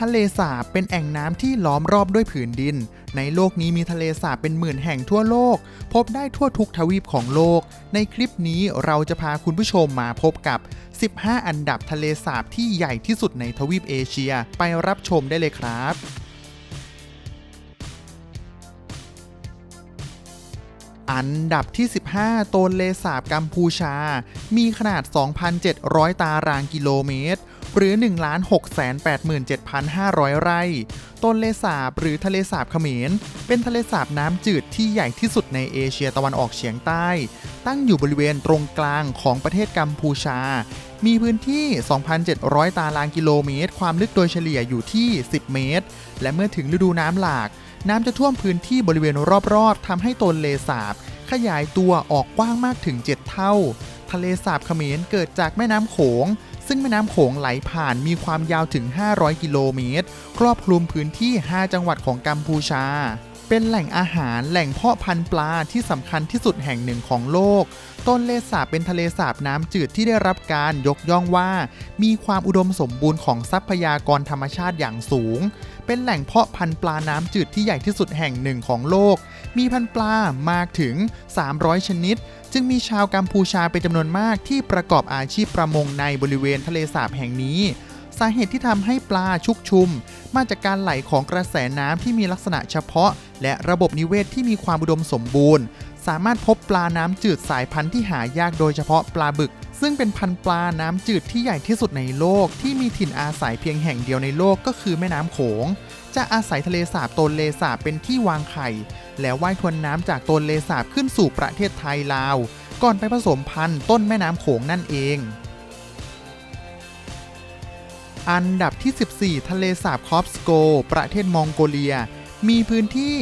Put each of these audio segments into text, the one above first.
ทะเลสาบเป็นแอ่งน้ำที่ล้อมรอบด้วยผืนดิน ในโลกนี้มีทะเลสาบเป็นหมื่นแห่งทั่วโลก พบได้ทั่วทุกทวีปของโลก ในคลิปนี้เราจะพาคุณผู้ชมมาพบกับ 15 อันดับทะเลสาบที่ใหญ่ที่สุดในทวีปเอเชีย ไปรับชมได้เลยครับอันดับที่ 15 โตนเลสาบกัมพูชา มีขนาด 2,700 ตารางกิโลเมตร หรือ 1,687,500 ไร่ ต้นเลสาบหรือทะเลสาบเขมร เป็นทะเลสาบน้ำจืดที่ใหญ่ที่สุดในเอเชียตะวันออกเฉียงใต้ ตั้งอยู่บริเวณตรงกลางของประเทศกัมพูชา มีพื้นที่ 2,700 ตารางกิโลเมตร ความลึกโดยเฉลี่ยอยู่ที่ 10 เมตร และเมื่อถึงฤดูน้ำหลาก น้ำจะท่วมพื้นที่บริเวณรอบๆทำให้โตนเลสาบขยายตัวออกกว้างมากถึง 7 เท่า ทะเลสาบเขมรเกิดจากแม่น้ำโขง ซึ่งแม่น้ำโขงไหลผ่านมีความยาวถึง 500 กิโลเมตร ครอบคลุมพื้นที่ 5 จังหวัดของกัมพูชา เป็นแหล่งอาหารแหล่งเพาะพันธุ์ปลาที่สำคัญที่สุดแห่งหนึ่งของโลก ต้นเลสาบเป็นทะเลสาบน้ำจืดที่ได้รับการยกย่องว่า มีความอุดมสมบูรณ์ของทรัพยากรธรรมชาติอย่างสูง เป็นแหล่งเพาะพันธุ์ปลาน้ำจืดที่ใหญ่ที่สุดแห่งหนึ่งของโลก มีพันธุ์ปลามากถึง 300 ชนิด จึงมีชาวกัมพูชาเป็นจำนวนมากที่ประกอบอาชีพประมงในบริเวณทะเลสาบแห่งนี้สาเหตุที่ทำให้ปลาชุกชุม มาจากการไหลของกระแสน้ำที่มีลักษณะเฉพาะ และระบบนิเวศที่มีความอุดมสมบูรณ์ สามารถพบปลาน้ำจืดสายพันธุ์ที่หายากโดยเฉพาะปลาบึก ซึ่งเป็นพันธุ์ปลาน้ำจืดที่ใหญ่ที่สุดในโลก ที่มีถิ่นอาศัยเพียงแห่งเดียวในโลกก็คือแม่น้ำโขง จะอาศัยทะเลสาบโตนเลสาบเป็นที่วางไข่ แล้วว่ายทวนน้ำจากโตนเลสาบขึ้นสู่ประเทศไทยลาว ก่อนไปผสมพันธุ์ต้นแม่น้ำโขงนั่นเองอันดับที่ 14 ทะเลสาบคอฟสโก ประเทศมองโกเลีย มีพื้นที่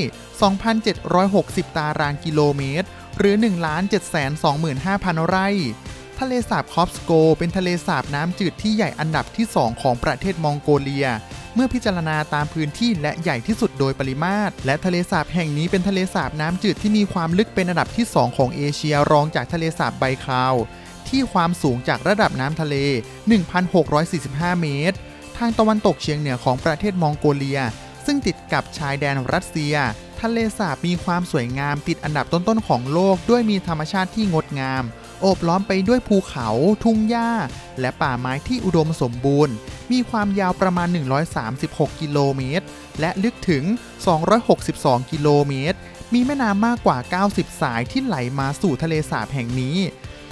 2,760 ตารางกิโลเมตร หรือ 1,725,000 ไร่ ทะเลสาบคอฟสโก เป็นทะเลสาบน้ำจืดที่ใหญ่อันดับที่ 2 ของประเทศมองโกเลีย เมื่อพิจารณาตามพื้นที่และใหญ่ที่สุดโดยปริมาตร และทะเลสาบแห่งนี้เป็นทะเลสาบน้ำจืดที่มีความลึกเป็นอันดับที่ 2 ของเอเชียรองจากทะเลสาบไบคาว ที่ความสูงจากระดับน้ำทะเล 1,645 เมตร ทางตะวันตกเฉียงเหนือของประเทศมองโกเลีย ซึ่งติดกับชายแดนรัสเซีย ทะเลสาบมีความสวยงามติดอันดับต้นๆของโลก ด้วยมีธรรมชาติที่งดงาม โอบล้อมไปด้วยภูเขา ทุ่งหญ้า และป่าไม้ที่อุดมสมบูรณ์ มีความยาวประมาณ 136 กิโลเมตร และลึกถึง 262 กิโลเมตร มีแม่น้ำมากกว่า 90 สายที่ไหลมาสู่ทะเลสาบแห่งนี้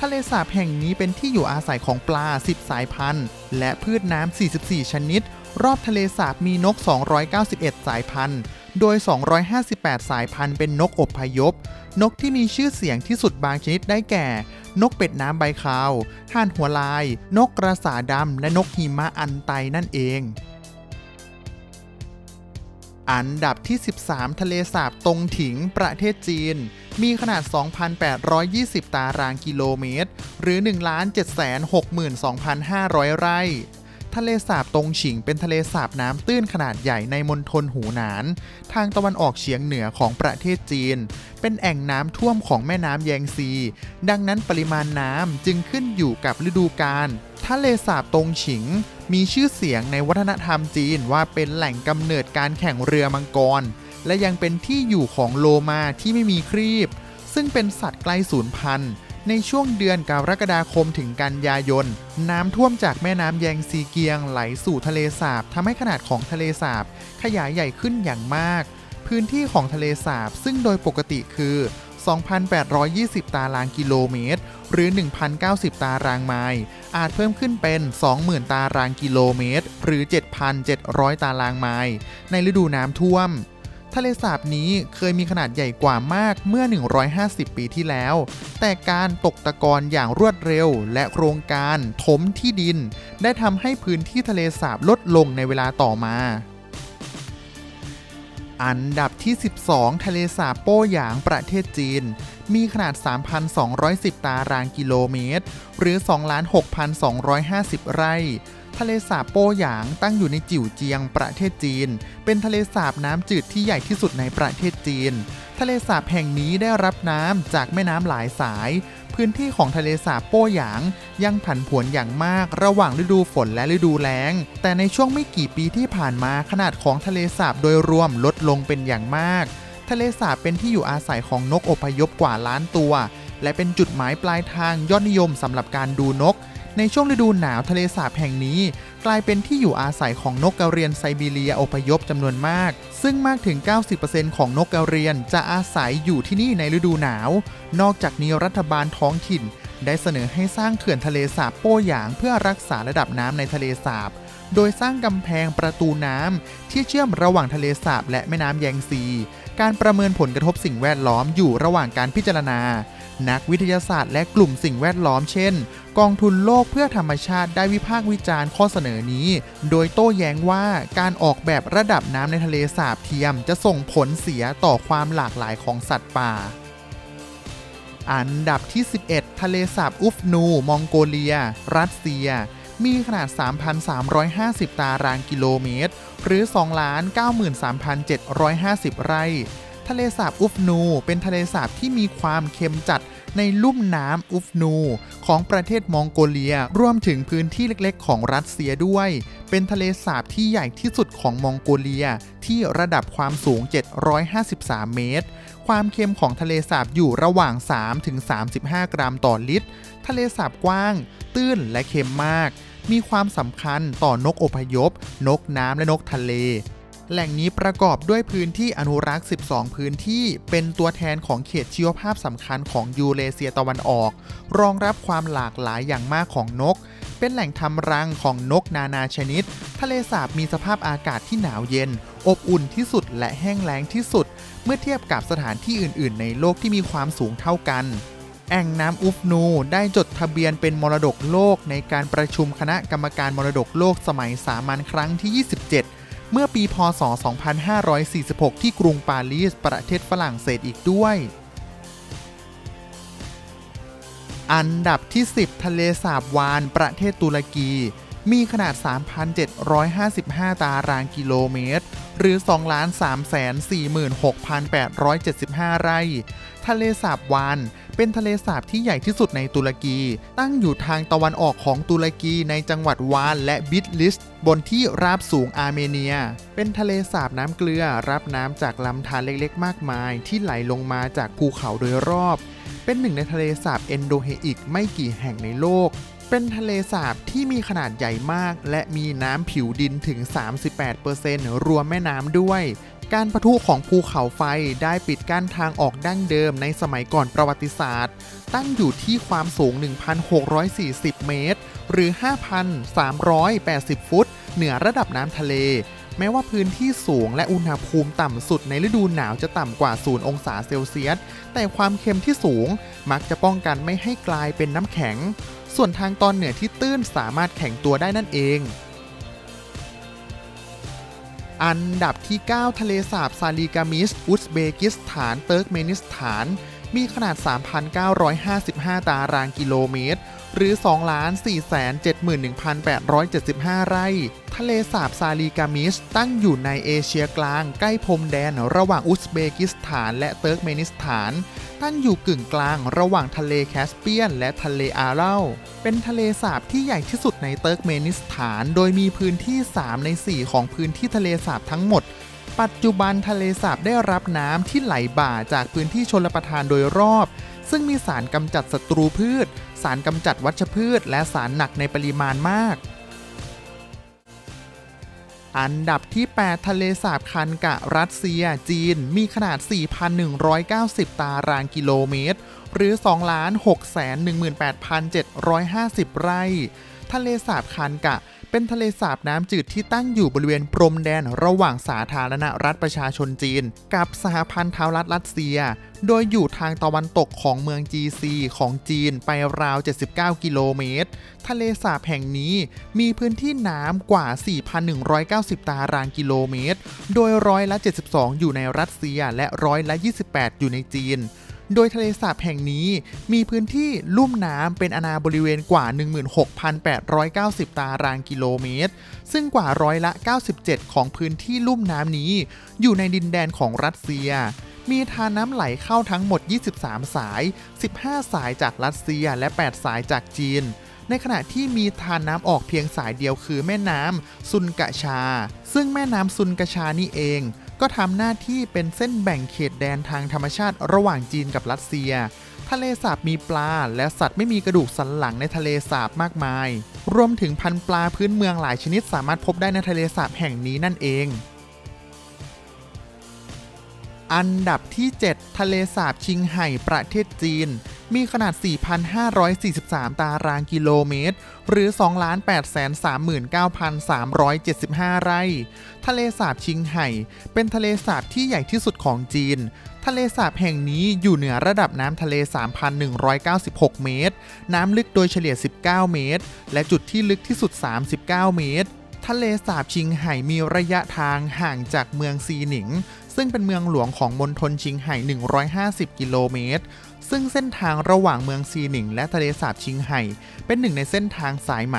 ทะเลสาบแห่งนี้เป็นที่อยู่อาศัยของปลา 10 สายพันธุ์ และพืชน้ำ 44 ชนิด รอบทะเลสาบมีนก 291 สายพันธุ์ โดย 258 สายพันธุ์เป็นนกอบพยพ นกที่มีชื่อเสียงที่สุดบางชนิดได้แก่ นกเป็ดน้ำใบขาวห่านหัวลาย นกกระสาดำ และนกหิมะอันไตนั่นเอง อันดับที่ 13 ทะเลสาบตงถิง ประเทศจีน มีขนาด 2,820 ตารางกิโลเมตร หรือ 1,762,500 ไร่ ทะเลสาบตงฉิงเป็นทะเลสาบน้ำตื้นขนาดใหญ่ในมณฑลหูหนาน ทางตะวันออกเฉียงเหนือของประเทศจีน เป็นแอ่งน้ำท่วมของแม่น้ำแยงซี ดังนั้นปริมาณน้ำจึงขึ้นอยู่กับฤดูกาลทะเลสาบตงฉิง มีชื่อเสียงในวัฒนธรรมจีนว่าเป็นแหล่งกำเนิดการแข่งเรือมังกร และยังเป็นที่อยู่ของโลมาที่ไม่มีครีบ ซึ่งเป็นสัตว์ใกล้สูญพันธุ์ ในช่วงเดือนกรกฎาคมถึงกันยายน น้ำท่วมจากแม่น้ำแยงซีเกียงไหลสู่ทะเลสาบทำให้ขนาดของทะเลสาบ ขยายใหญ่ขึ้นอย่างมาก พื้นที่ของทะเลสาบซึ่งโดยปกติคือ 2,820 ตารางกิโลเมตร หรือ 1,090 ตารางไมล์อาจเพิ่มขึ้นเป็น 20,000 ตารางกิโลเมตร หรือ 7,700 ตารางไมล์ในฤดูน้ำท่วม ทะเลสาบนี้เคยมีขนาดใหญ่กว่ามากเมื่อ 150 ปีที่แล้ว แต่การตกตะกอนอย่างรวดเร็ว และโครงการถมที่ดิน ได้ทำให้พื้นที่ทะเลสาบลดลงในเวลาต่อมา อันดับที่ 12 ทะเลสาบโป้หยางประเทศจีน มีขนาด 3,210 ตารางกิโลเมตร หรือ 26,250 ไร่ ทะเลสาบโป้หยางตั้งอยู่ในจิ๋วเจียง ประเทศจีน เป็นทะเลสาบน้ำจืดที่ใหญ่ที่สุดในประเทศจีน ทะเลสาบแห่งนี้ได้รับน้ำจากแม่น้ำหลายสาย พื้นที่ของทะเลสาบโป้หยาง ยังผันผวนอย่างมากระหว่างฤดูฝนและฤดูแล้ง แต่ในช่วงไม่กี่ปีที่ผ่านมาขนาดของทะเลสาบโดยรวมลดลงเป็นอย่างมาก ทะเลสาบเป็นที่อยู่อาศัยของนกอพยพกว่าล้านตัว และเป็นจุดหมายปลายทางยอดนิยมสำหรับการดูนก ในช่วงฤดูหนาวทะเลสาบแห่งนี้ กลายเป็นที่อยู่อาศัยของนกกระเรียนไซบีเรียอพยพจำนวนมาก ซึ่งมากถึง 90%ของนกกระเรียนจะอาศัยอยู่ที่นี่ในฤดูหนาว นอกจากนี้รัฐบาลท้องถิ่น ได้เสนอให้สร้างเขื่อนทะเลสาบโป้หยางเพื่อรักษาระดับน้ำในทะเลสาบโดยสร้างกำแพงประตูน้ำที่เชื่อมระหว่างทะเลสาบและแม่น้ำแยงซี การประเมินผลกระทบสิ่งแวดล้อมอยู่ระหว่างการพิจารณา นักวิทยาศาสตร์และกลุ่มสิ่งแวดล้อมเช่น กองทุนโลกเพื่อธรรมชาติได้วิพากษ์วิจารณ์ข้อเสนอนี้ โดยโต้แย้งว่าการออกแบบระดับน้ำในทะเลสาบเทียม จะส่งผลเสียต่อความหลากหลายของสัตว์ป่าอันดับที่ 11 ทะเลสาบอุฟนู มองโกเลีย รัสเซีย มีขนาด 3,350 ตารางกิโลเมตร หรือ 2,93,750 ไร่ ทะเลสาบอุฟนู เป็นทะเลสาบที่มีความเค็มจัดในลุ่มน้ำอุฟนู ของประเทศมองโกเลีย รวมถึงพื้นที่เล็กๆ ของรัสเซียด้วย เป็นทะเลสาบที่ใหญ่ที่สุดของมองโกเลีย ที่ระดับความสูง 753 เมตร ความเค็มของทะเลสาบอยู่ระหว่าง 3-35 กรัมต่อลิตร ทะเลสาบกว้าง ตื้นและเค็มมาก มีความสำคัญต่อนกอพยพ นกน้ำและนกทะเล แหล่งนี้ประกอบด้วยพื้นที่อนุรักษ์ 12 พื้นที่ เป็นตัวแทนของเขตชีวภาพสำคัญของยูเรเซียตะวันออก รองรับความหลากหลายอย่างมากของนก เป็นแหล่งทำรังของนกนานาชนิด ทะเลสาบมีสภาพอากาศที่หนาวเย็น อบอุ่นที่สุดและแห้งแล้งที่สุด เมื่อเทียบกับสถานที่อื่น ๆ ในโลกที่มีความสูงเท่ากันแอ่งน้ำอุฟนู ได้จดทะเบียนเป็นมรดกโลกในการประชุมคณะกรรมการมรดกโลกสมัยสามัญครั้งที่ 27 เมื่อปีพศ 2546 ที่กรุงปารีส ประเทศฝรั่งเศสอีกด้วย อันดับที่ 10 ทะเลสาบวาน ประเทศตุรกี มีขนาด 3,755 ตารางกิโลเมตร หรือ 2,346,875 ไร่ ทะเลสาบวาน เป็นทะเลสาบที่ใหญ่ที่สุดในตุรกี ตั้งอยู่ทางตะวันออกของตุรกีในจังหวัดวานและบิดลิสบนที่ราบสูงอาร์เมเนีย เป็นทะเลสาบน้ำเกลือ รับน้ำจากลำธารเล็กๆ มากมาย ที่ไหลลงมาจากภูเขาโดยรอบ เป็นหนึ่งในทะเลสาบเอนโดเฮอิกไม่กี่แห่งในโลก เป็นทะเลสาบที่มีขนาดใหญ่มาก และมีน้ำผิวดินถึง 38%รวมแม่น้ำด้วย การประทุของภูเขาไฟได้ปิดกั้นทางออกดั้งเดิมในสมัยก่อนประวัติศาสตร์ ตั้งอยู่ที่ความสูง 1,640 เมตร หรือ 5,380 ฟุต เหนือระดับน้ำทะเล แม้ว่าพื้นที่สูงและอุณหภูมิต่ำสุดในฤดูหนาวจะต่ำกว่า 0 องศาเซลเซียส แต่ความเค็มที่สูงมักจะป้องกันไม่ให้กลายเป็นน้ำแข็ง ส่วนทางตอนเหนือที่ตื้นสามารถแข็งตัวได้นั่นเอง อันดับที่ 9 ทะเลสาบซาลีกามิส อุซเบกิสถาน เติร์กเมนิสถาน มีขนาด 3,955 ตารางกิโลเมตร หรือ 2,471,875 ไร่ ทะเลสาบซาลีกามิส ตั้งอยู่ในเอเชียกลาง ใกล้พรมแดน ระหว่างอุซเบกิสถานและเติร์กเมนิสถาน ตั้งอยู่กึ่งกลางระหว่างทะเลแคสเปียน และทะเลอาเล่า เป็นทะเลสาบที่ใหญ่ที่สุดในเติร์กเมนิสถาน โดยมีพื้นที่ 3 ใน 4 ของพื้นที่ทะเลสาบทั้งหมด ปัจจุบันทะเลสาบได้รับน้ำที่ไหลบ่าจากพื้นที่ชลประทานโดยรอบ ซึ่งมีสารกำจัดศัตรูพืช สารกำจัดวัชพืช และสารหนักในปริมาณมาก อันดับที่ 8 ทะเลสาบคันกะรัสเซีย จีน มีขนาด 4,190 ตารางกิโลเมตร หรือ 2,618,750 ไร่ ทะเลสาบคันกะ เป็นทะเลสาบน้ำจืดที่ตั้งอยู่บริเวณพรมแดนระหว่างสาธารณรัฐประชาชนจีน กับสหพันธ์ทาวรัฐรัสเซีย โดยอยู่ทางตะวันตกของเมืองจีซีของจีนไปราว 79 กิโลเมตร ทะเลสาบแห่งนี้มีพื้นที่น้ำกว่า 4,190 ตารางกิโลเมตร โดยร้อยละ 72 อยู่ในรัสเซียและร้อยละ 28 อยู่ในจีน โดยทะเลสาบแห่งนี้มีพื้นที่ลุ่มน้ำเป็นอาณาบริเวณกว่า 16,890 ตารางกิโลเมตร ซึ่งกว่าร้อยละ 97 ของพื้นที่ลุ่มน้ำนี้ อยู่ในดินแดนของรัสเซีย มีทานน้ำไหลเข้าทั้งหมด 23 สาย 15 สายจากรัสเซียและ 8 สายจากจีนในขณะที่มีทานน้ำออกเพียงสายเดียวคือแม่น้ำซุนกะชา ซึ่งแม่น้ำซุนกะชานี่เอง ก็ทำหน้าที่เป็นเส้นแบ่งเขตแดนทางธรรมชาติระหว่างจีนกับรัสเซีย ทะเลสาบมีปลาและสัตว์ไม่มีกระดูกสันหลังในทะเลสาบมากมาย รวมถึงพันธุ์ปลาพื้นเมืองหลายชนิดสามารถพบได้ในทะเลสาบแห่งนี้นั่นเอง อันดับที่ 7 ทะเลสาบชิงไห่ประเทศจีน มีขนาด 4,543 ตารางกิโลเมตร หรือ 2,839,375 ไร่ ทะเลสาบชิงไห่ เป็นทะเลสาบที่ใหญ่ที่สุดของจีน ทะเลสาบแห่งนี้อยู่เหนือระดับน้ำทะเล 3,196 เมตร น้ำลึกโดยเฉลี่ย 19 เมตร และจุดที่ลึกที่สุด 39 เมตร ทะเลสาบชิงไห่มีระยะทางห่างจากเมืองซีหนิง ซึ่งเป็นเมืองหลวงของมณฑลชิงไห่ 150 กิโลเมตร ซึ่งเส้นทางระหว่างเมืองซีหนิงและทะเลสาบชิงไห่ เป็นหนึ่งในเส้นทางสายไหม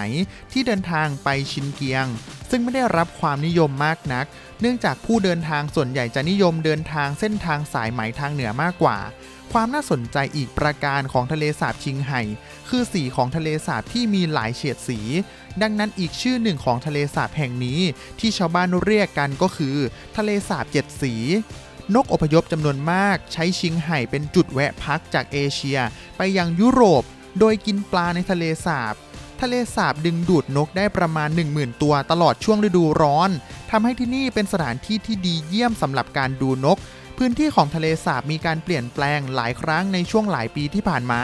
ที่เดินทางไปชินเกียง ซึ่งไม่ได้รับความนิยมมากนัก เนื่องจากผู้เดินทางส่วนใหญ่จะนิยมเดินทางเส้นทางสายไหมทางเหนือมากกว่า ความน่าสนใจอีกประการของทะเลสาบชิงไห่ คือสีของทะเลสาบที่มีหลายเฉดสี ดังนั้นอีกชื่อหนึ่งของทะเลสาบแห่งนี้ ที่ชาวบ้านเรียกกันก็คือ ทะเลสาบเจ็ดสี นกอพยพจำนวนมากใช้ชิงไห่เป็นจุดแวะพักจากเอเชีย ไปยังยุโรป โดยกินปลาในทะเลสาบ ทะเลสาบดึงดูดนกได้ประมาณ 10,000 ตัวตลอดช่วงฤดูร้อน ทำให้ที่นี่เป็นสถานที่ที่ดีเยี่ยมสำหรับการดูนกพื้นที่ของทะเลสาบมีการเปลี่ยนแปลงหลายครั้งในช่วงหลายปีที่ผ่านมา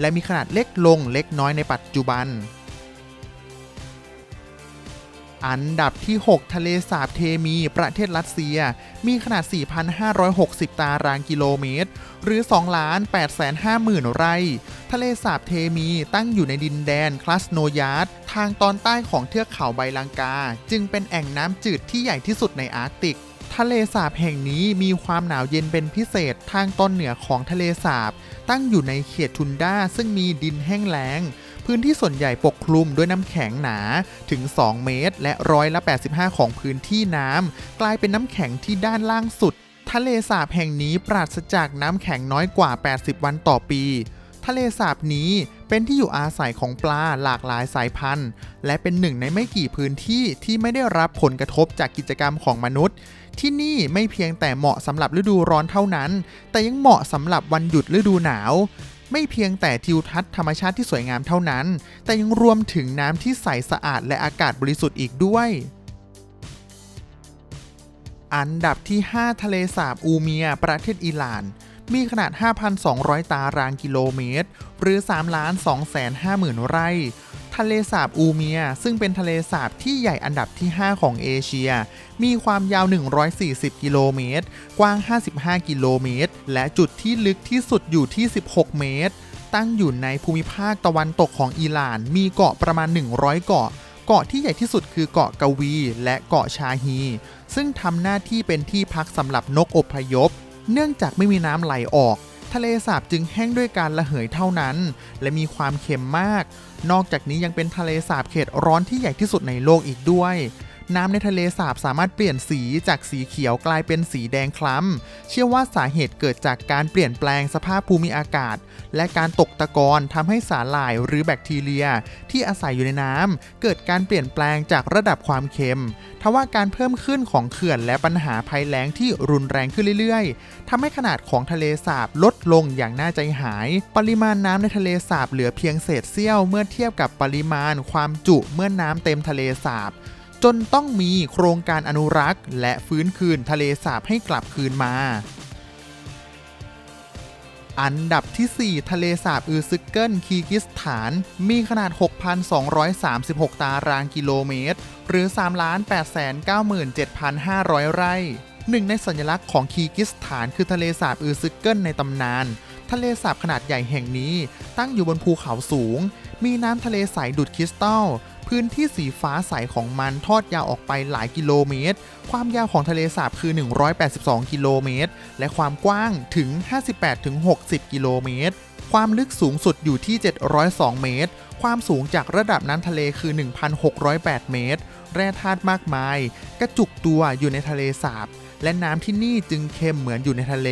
และมีขนาดเล็กลงเล็กน้อยในปัจจุบัน อันดับที่ 6 ทะเลสาบเทมี ประเทศรัสเซีย มีขนาด 4,560 ตารางกิโลเมตร หรือ2 8 5 0 0 0 0 ไร่ ทะเลสาบเทมีตั้งอยู่ในดินแดนคลาสโนยาร์ดทางตอนใต้ของเทือกเขาไบลังกา จึงเป็นแอ่งน้ำจืดที่ใหญ่ที่สุดในอาร์กติก ทะเลสาบแห่งนี้มีความหนาวเย็นเป็นพิเศษทางตอนเหนือของทะเลสาบ ตั้งอยู่ในเขตทุนด้าซึ่งมีดินแห้งแล้ง พื้นที่ส่วนใหญ่ปกคลุมด้วยน้ำแข็งหนาถึง 2 เมตร และร้อยละ 85 ของพื้นที่น้ำกลายเป็นน้ำแข็งที่ด้านล่างสุด ทะเลสาบแห่งนี้ปราศจากน้ำแข็งน้อยกว่า 80 วันต่อปี ทะเลสาบนี้เป็นที่อยู่อาศัยของปลาหลากหลายสายพันธุ์ และเป็นหนึ่งในไม่กี่พื้นที่ที่ไม่ได้รับผลกระทบจากกิจกรรมของมนุษย์ ที่นี่ไม่เพียงแต่เหมาะสำหรับฤดูร้อนเท่านั้น แต่ยังเหมาะสำหรับวันหยุดฤดูหนาว ไม่เพียงแต่ทิวทัศน์ธรรมชาติที่สวยงามเท่านั้น แต่ยังรวมถึงน้ำที่ใสสะอาดและอากาศบริสุทธิ์อีกด้วย อันดับที่ 5 ทะเลสาบอูเมีย ประเทศอิหร่าน มีขนาด 5,200 ตารางกิโลเมตร หรือ3 2 5 0 0 0 0 ไร่ทะเลสาบอูเมีย ซึ่งเป็นทะเลสาบที่ใหญ่อันดับที่ 5 ของเอเชีย มีความยาว 140 กิโลเมตร กว้าง 55 กิโลเมตร และจุดที่ลึกที่สุดอยู่ที่ 16 เมตร ตั้งอยู่ในภูมิภาคตะวันตกของอิหร่าน มีเกาะประมาณ 100 เกาะเกาะที่ใหญ่ที่สุดคือเกาะกาวี และเกาะชาฮี ซึ่งทำหน้าที่เป็นที่พักสำหรับนกอพยพ เนื่องจากไม่มีน้ำไหลออก ทะเลสาบจึงแห้งด้วยการระเหยเท่านั้น และมีความเค็มมาก นอกจากนี้ยังเป็นทะเลสาบเขตร้อนที่ใหญ่ที่สุดในโลกอีกด้วย น้ำในทะเลสาบสามารถเปลี่ยนสีจากสีเขียวกลายเป็นสีแดงคล้ำ เชื่อว่าสาเหตุเกิดจากการเปลี่ยนแปลงสภาพภูมิอากาศ และการตกตะกอนทำให้สาหร่ายหรือแบคทีเรีย ที่อาศัยอยู่ในน้ำเกิดการเปลี่ยนแปลงจากระดับความเค็มทว่าการเพิ่มขึ้นของเขื่อนและปัญหาภัยแล้งที่รุนแรงขึ้นเรื่อยๆทำให้ขนาดของทะเลสาบลดลงอย่างน่าใจหาย ปริมาณน้ำในทะเลสาบเหลือเพียงเศษเสี้ยวเมื่อเทียบกับปริมาณความจุเมื่อน้ำเต็มทะเลสาบ จนต้องมีโครงการอนุรักษ์ และฟื้นคืนทะเลสาบให้กลับคืนมา อันดับที่ 4 ทะเลสาบอือซึกเกิลคีกิสถาน มีขนาด 6,236 ตารางกิโลเมตร หรือ 3,897,500 ไร่หนึ่งในสัญลักษณ์ของคีกิสถานคือทะเลสาบอือซึกเกิลในตำนาน ทะเลสาบขนาดใหญ่แห่งนี้ ตั้งอยู่บนภูเขาสูง มีน้ำทะเลใสดุดคริสตัล พื้นที่สีฟ้าใสของมันทอดยาวออกไปหลายกิโลเมตร ความยาวของทะเลสาบคือ 182 กิโลเมตร และความกว้างถึง 58-60 กิโลเมตร ความลึกสูงสุดอยู่ที่ 702 เมตร ความสูงจากระดับน้ำทะเลคือ 1,608 เมตร แร่ธาตุมากมาย กระจุกตัวอยู่ในทะเลสาบ และน้ำที่นี่จึงเค็มเหมือนอยู่ในทะเล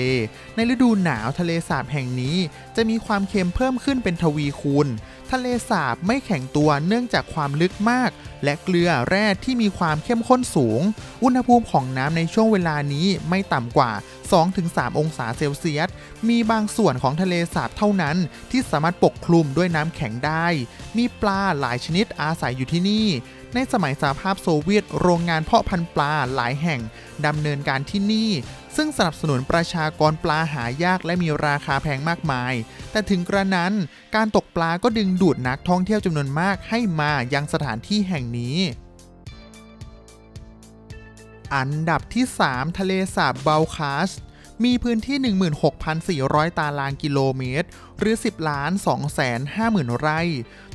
ในฤดูหนาวทะเลสาบแห่งนี้ จะมีความเค็มเพิ่มขึ้นเป็นทวีคูณ ทะเลสาบไม่แข็งตัวเนื่องจากความลึกมาก และเกลือแร่ที่มีความเข้มข้นสูง อุณหภูมิของน้ำในช่วงเวลานี้ไม่ต่ำกว่า 2-3 องศาเซลเซียส มีบางส่วนของทะเลสาบเท่านั้น ที่สามารถปกคลุมด้วยน้ำแข็งได้ มีปลาหลายชนิดอาศัยอยู่ที่นี่ ในสมัยสหภาพโซเวียตโรงงานเพาะพันธุ์ปลาหลายแห่งดำเนินการที่นี่ ซึ่งสนับสนุนประชากรปลาหายากและมีราคาแพงมากมาย แต่ถึงกระนั้นการตกปลาก็ดึงดูดนักท่องเที่ยวจำนวนมากให้มายังสถานที่แห่งนี้อันดับที่ 3 ทะเลสาบเบลคาส มีพื้นที่ 16,400 ตารางกิโลเมตร หรือ 10 ล้าน2แสน50,000 ไร่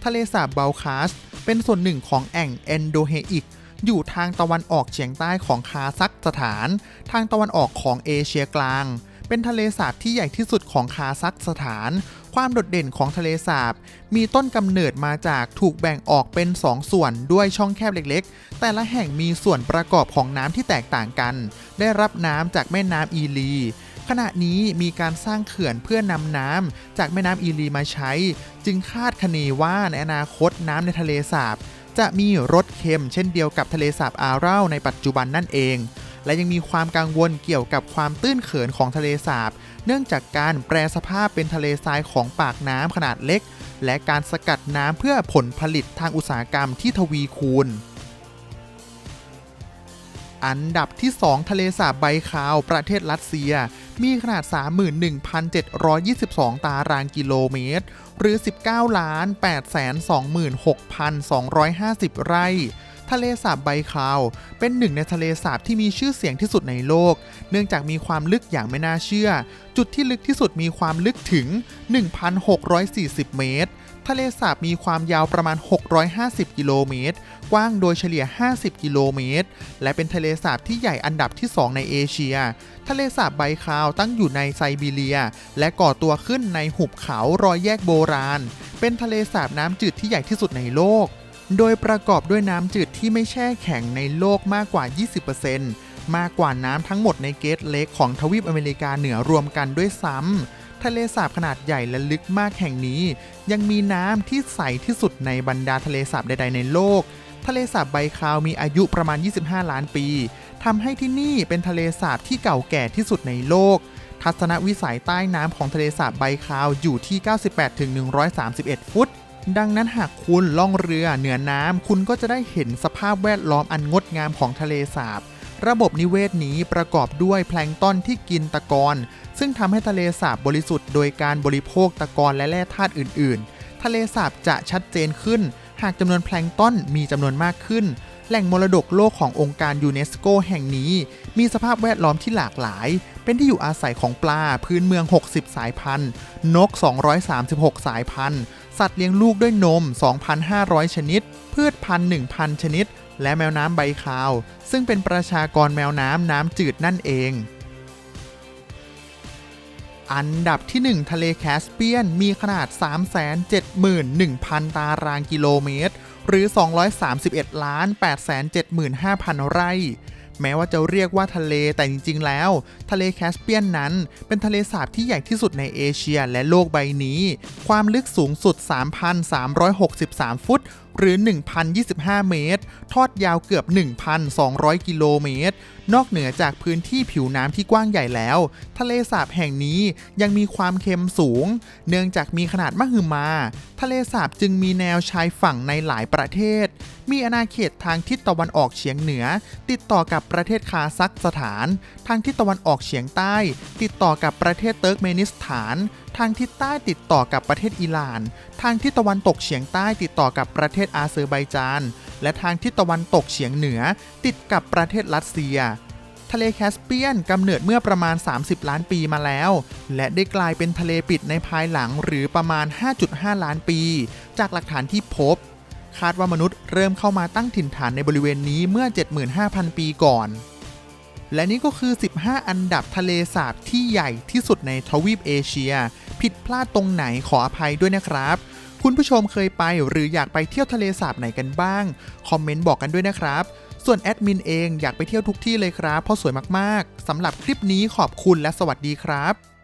ทะเลสาบเบลคาส เป็นส่วนหนึ่งของแอ่งเอนโดเฮอิกอยู่ทางตะวันออกเฉียงใต้ของคาซัคสถาน ทางตะวันออกของเอเชียกลาง เป็นทะเลสาบที่ใหญ่ที่สุดของคาซัคสถาน ความโดดเด่นของทะเลสาบ มีต้นกำเนิดมาจากถูกแบ่งออกเป็น 2 ส่วนด้วยช่องแคบเล็กๆ แต่ละแห่งมีส่วนประกอบของน้ำที่แตกต่างกัน ได้รับน้ำจากแม่น้ำอีลี ขณะนี้มีการสร้างเขื่อนเพื่อนำน้ำจากแม่น้ำอีลีมาใช้ จึงคาดคะเนว่าในอนาคตน้ำในทะเลสาบ จะมีรสเค็มเช่นเดียวกับทะเลสาบอาร่าในปัจจุบันนั่นเอง และยังมีความกังวลเกี่ยวกับความตื้นเขินของทะเลสาบ เนื่องจากการแปรสภาพเป็นทะเลทรายของปากน้ำขนาดเล็ก และการสกัดน้ำเพื่อผลผลิตทางอุตสาหกรรมที่ทวีคูณอันดับที่ 2 ทะเลสาบไบคาว ประเทศรัสเซีย มีขนาด 31,722 ตารางกิโลเมตร หรือ 19 8 2 6 2 5 0 ไร่ ทะเลสาบไบคาว เป็นหนึ่งในทะเลสาบที่มีชื่อเสียงที่สุดในโลก เนื่องจากมีความลึกอย่างไม่น่าเชื่อ จุดที่ลึกที่สุดมีความลึกถึง 1,640 เมตร ทะเลสาบมีความยาวประมาณ 650 กิโลเมตร กว้างโดยเฉลี่ย 50 กิโลเมตร และเป็นทะเลสาบที่ใหญ่อันดับที่ 2 ในเอเชีย ทะเลสาบไบคาวตั้งอยู่ในไซบีเรีย และก่อตัวขึ้นในหุบเขารอยแยกโบราณ เป็นทะเลสาบน้ำจืดที่ใหญ่ที่สุดในโลก โดยประกอบด้วยน้ำจืดที่ไม่แช่แข็งในโลกมากกว่า 20%มากกว่าน้ำทั้งหมดในเกตเลกของทวีปอเมริกาเหนือรวมกันด้วยซ้ำ ทะเลสาบขนาดใหญ่และลึกมากแห่งนี้ ยังมีน้ำที่ใสที่สุดในบรรดาทะเลสาบใด ๆ ในโลก ทะเลสาบไบคาวมีอายุประมาณ 25 ล้านปีทำให้ที่นี่เป็นทะเลสาบที่เก่าแก่ที่สุดในโลก ทัศนวิสัยใต้น้ำของทะเลสาบไบคาวอยู่ที่ 98-131 ฟุต ดังนั้นหากคุณล่องเรือเหนือน้ำคุณก็จะได้เห็นสภาพแวดล้อมอันงดงามของทะเลสาบ ระบบนิเวศนี้ประกอบด้วยแพลงต้นที่กินตะกอนซึ่งทำให้ทะเลสาบบริสุทธิ์โดยการบริโภคตะกอนและแร่ธาตุอื่น ๆ ทะเลสาบจะชัดเจนขึ้น หากจำนวนแพลงต้นมีจำนวนมากขึ้น แหล่งมรดกโลกขององค์การยูเนสโกแห่งนี้ มีสภาพแวดล้อมที่หลากหลาย เป็นที่อยู่อาศัยของปลาพื้นเมือง 60 สายพันธุ์ นก 236 สายพันธุ์ สัตว์เลี้ยงลูกด้วยนม 2,500 ชนิด พืชพันธุ์1,000 ชนิด และแมวน้ำใบขาว ซึ่งเป็นประชากรแมวน้ำน้ำจืดนั่นเองอันดับที่ 1 ทะเลแคสเปียน มีขนาด 371,000 ตารางกิโลเมตร หรือ 231 ล้าน 875,000 ไร่ แม้ว่าจะเรียกว่าทะเลแต่จริง ๆ แล้ว ทะเลแคสเปียนนั้น เป็นทะเลสาบที่ใหญ่ที่สุดในเอเชียและโลกใบนี้ ความลึกสูงสุด 3,363 ฟุต หรือ 1,025 เมตร ทอดยาวเกือบ 1,200 กิโลเมตร นอกเหนือจากพื้นที่ผิวน้ำที่กว้างใหญ่แล้ว ทะเลสาบแห่งนี้ยังมีความเค็มสูง เนื่องจากมีขนาดมหึมา ทะเลสาบจึงมีแนวชายฝั่งในหลายประเทศ มีอาณาเขตทางทิศตะวันออกเฉียงเหนือ ติดต่อกับประเทศคาซัคสถาน ทางทิศตะวันออกเฉียงใต้ ติดต่อกับประเทศเติร์กเมนิสถาน ทางทิศใต้ติดต่อกับประเทศอิหร่าน ทางทิศตะวันตกเฉียงใต้ติดต่อกับประเทศอาเซอร์ไบจาน และทางทิศตะวันตกเฉียงเหนือ ติดกับประเทศรัสเซีย ทะเลแคสเปียนกำเนิดเมื่อประมาณ 30 ล้านปีมาแล้ว และได้กลายเป็นทะเลปิดในภายหลังหรือประมาณ 5.5 ล้านปี จากหลักฐานที่พบ คาดว่ามนุษย์เริ่มเข้ามาตั้งถิ่นฐานในบริเวณนี้เมื่อ 75,000 ปีก่อนและนี่ก็คือ 15 อันดับทะเลสาบที่ใหญ่ที่สุดในทวีปเอเชีย ผิดพลาดตรงไหนขออภัยด้วยนะครับ คุณผู้ชมเคยไปหรืออยากไปเที่ยวทะเลสาบไหนกันบ้าง คอมเมนต์บอกกันด้วยนะครับ ส่วนแอดมินเองอยากไปเที่ยวทุกที่เลยครับเพราะสวยมากๆสำหรับคลิปนี้ขอบคุณและสวัสดีครับ